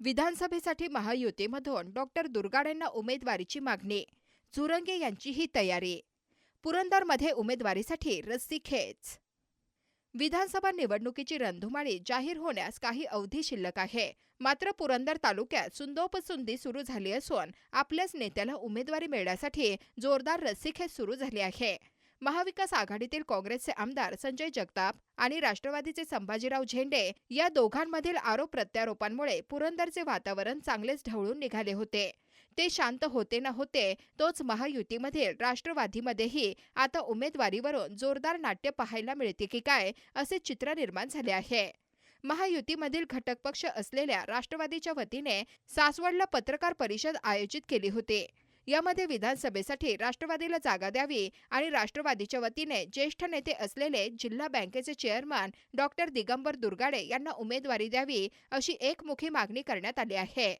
विधानसभेसाठी महायुतीमधून डॉक्टर दुर्गाडेंना उमेदवारीची मागणी. झुरंगे यांची ही तयारी. पुरंदरमध्ये उमेदवारीसाठी रस्सी खेच. विधानसभा निवडणुकीची रणधुमाळी जाहीर होण्यास काही अवधी शिल्लक आहे. मात्र पुरंदर तालुक्यात सुंदोपसुंदी सुरू झाली असून आपल्याच नेत्याला उमेदवारी मिळण्यासाठी जोरदार रस्सीखेच सुरू झाली आहे. महाविकास आघाडीतील काँग्रेसचे आमदार संजय जगताप आणि राष्ट्रवादीचे संभाजीराव झेंडे या दोघांमधील आरोप प्रत्यारोपांमुळे पुरंदरचे वातावरण चांगलेच ढवळून निघाले होते. ते शांत होते न होते तोच महायुतीमधील राष्ट्रवादीमध्येही आता उमेदवारीवरून जोरदार नाट्य पाहायला मिळते की काय असे चित्र निर्माण झाले आहे. महायुतीमधील घटक पक्ष असलेल्या राष्ट्रवादीच्या वतीने सासवडला पत्रकार परिषद आयोजित केली होती. यामध्ये विधानसभेसाठी राष्ट्रवादीला जागा द्यावी आणि राष्ट्रवादीच्या वतीने ज्येष्ठ नेते असलेले जिल्हा बँकेचे चेअरमन डॉक्टर दिगंबर दुर्गाडे यांना उमेदवारी द्यावी अशी एकमुखी मागणी करण्यात आली आहे.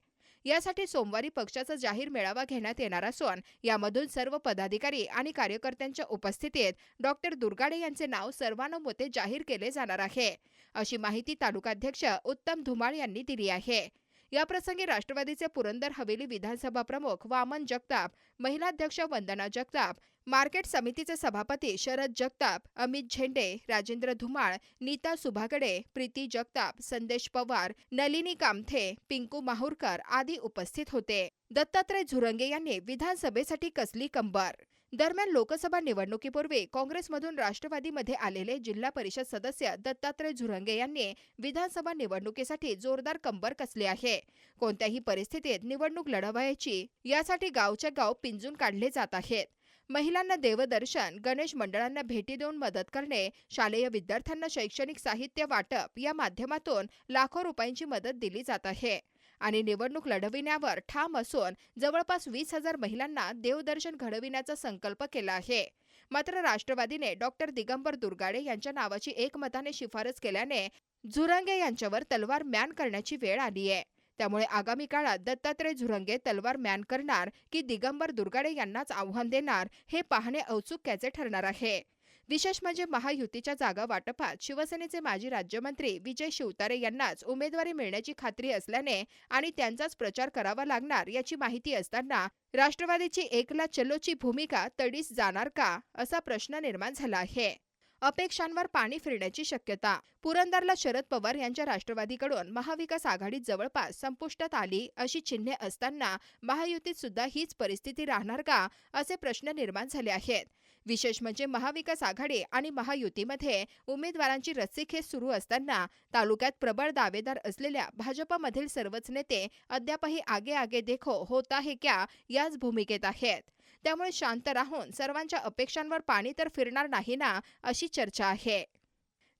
यासाठी सोमवारी पक्षाचा जाहीर मेळावा घेण्यात येणार असून यामधून सर्व पदाधिकारी आणि कार्यकर्त्यांच्या उपस्थितीत डॉक्टर दुर्गाडे यांचे नाव सर्वानुमते जाहीर केले जाणार आहे. अशी माहिती तालुकाध्यक्ष उत्तम धुमाळ यांनी दिली आहे. याप्रसंगी राष्ट्रवादीचे पुरंदर हवेली विधानसभा प्रमुख वामन जगताप महिलाध्यक्ष वंदना जगताप मार्केट समितीचे सभापती शरद जगताप अमित झेंडे राजेंद्र धुमाळ नीता सुभागडे प्रीती जगताप संदेश पवार नलिनी कामथे पिंकू माहुरकर आदी उपस्थित होते. दत्तात्रय झुरंगे यांनी विधानसभेसाठी कसली कंबर? दरम्यान लोकसभा निवडणुकीपूर्वी काँग्रेसमधून राष्ट्रवादीमध्ये आलेले जिल्हा परिषद सदस्य दत्तात्रय झुरंगे यांनी विधानसभा निवडणुकीसाठी जोरदार कंबर कसली आहे? कोणत्याही परिस्थितीत निवडणूक लढवायची यासाठी गावच्या गाव पिंजून काढले जात आहेत. महिलांना देवदर्शन गणेश मंडळांना भेटी देऊन मदत करणे शालेय विद्यार्थ्यांना शैक्षणिक साहित्य वाटप या माध्यमातून लाखो रुपयांची मदत दिली जात आहे. आणि निवडणूक लढविण्यावर ठाम असून जवळपास वीस हजार महिलांना देवदर्शन घडविण्याचा संकल्प केला आहे. मात्र राष्ट्रवादीने डॉक्टर दिगंबर दुर्गाडे यांच्या नावाची एकमताने शिफारस केल्याने झुरंगे यांच्यावर तलवार म्यान करण्याची वेळ आली आहे. त्यामुळे आगामी काळात दत्तात्रय झुरंगे तलवार म्यान करणार की दिगंबर दुर्गाडे यांनाच आव्हान देणार हे पाहणे औत्सुक्याचे ठरणार आहे. विशेष म्हणजे महायुतीच्या जागा वाटपात शिवसेनेचे माजी राज्यमंत्री विजय शिवतारे यांनाच उमेदवारी मिळण्याची खात्री असल्याने आणि त्यांचाच प्रचार करावा लागणार याची माहिती असताना राष्ट्रवादीची एकला चलोची भूमिका तडीस जाणार का असा प्रश्न निर्माण झाला आहे. अपेक्षांवर पाणी फिरण्याची शक्यता. पुरंदरला शरद पवार यांच्या राष्ट्रवादीकडून महाविकास आघाडी जवळपास संपुष्टात आली अशी चिन्हे असताना महायुतीत सुद्धा हीच परिस्थिती राहणार का असे प्रश्न निर्माण झाले आहेत. विशेष म्हणजे महाविकास आघाडी आणि महायुतीमध्ये उमेदवारांची रस्सीखेच सुरू असताना तालुक्यात प्रबळ दावेदार असलेल्या भाजपमधील सर्वच नेते अद्यापही आगे आगे देखो होता हे क्या याच भूमिकेत आहेत. त्यामुळे शांत राहून सर्वांच्या अपेक्षांवर पाणी तर फिरणार नाही ना अशी चर्चा आहे.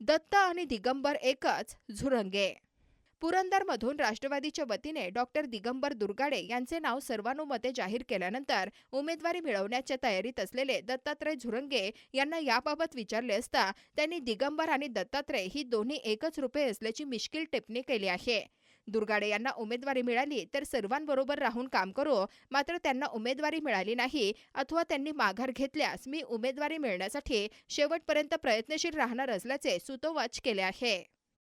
दत्त आणि दिगंबर एकच झुरंगे पुरंदरमधून राष्ट्रवादीच्या वतीने डॉक्टर दिगंबर दुर्गाडे यांचे नाव सर्वानुमते जाहीर केल्यानंतर उमेदवारी मिळवण्याच्या तयारीत असलेले दत्तात्रय झुरंगे यांना याबाबत विचारले असता त्यांनी दिगंबर आणि दत्तात्रय ही दोन्ही एकच रुपये असल्याची मिश्किल टिप्पणी केली आहे. दुर्गाडे यांना उमेदवारी मिळाली तर सर्वांबरोबर राहून काम करू मात्र त्यांना उमेदवारी मिळाली नाही अथवा त्यांनी माघार घेतल्यास मी उमेदवारी मिळण्यासाठी शेवटपर्यंत प्रयत्नशील राहणार असल्याचे सुतोवाच केले आहे.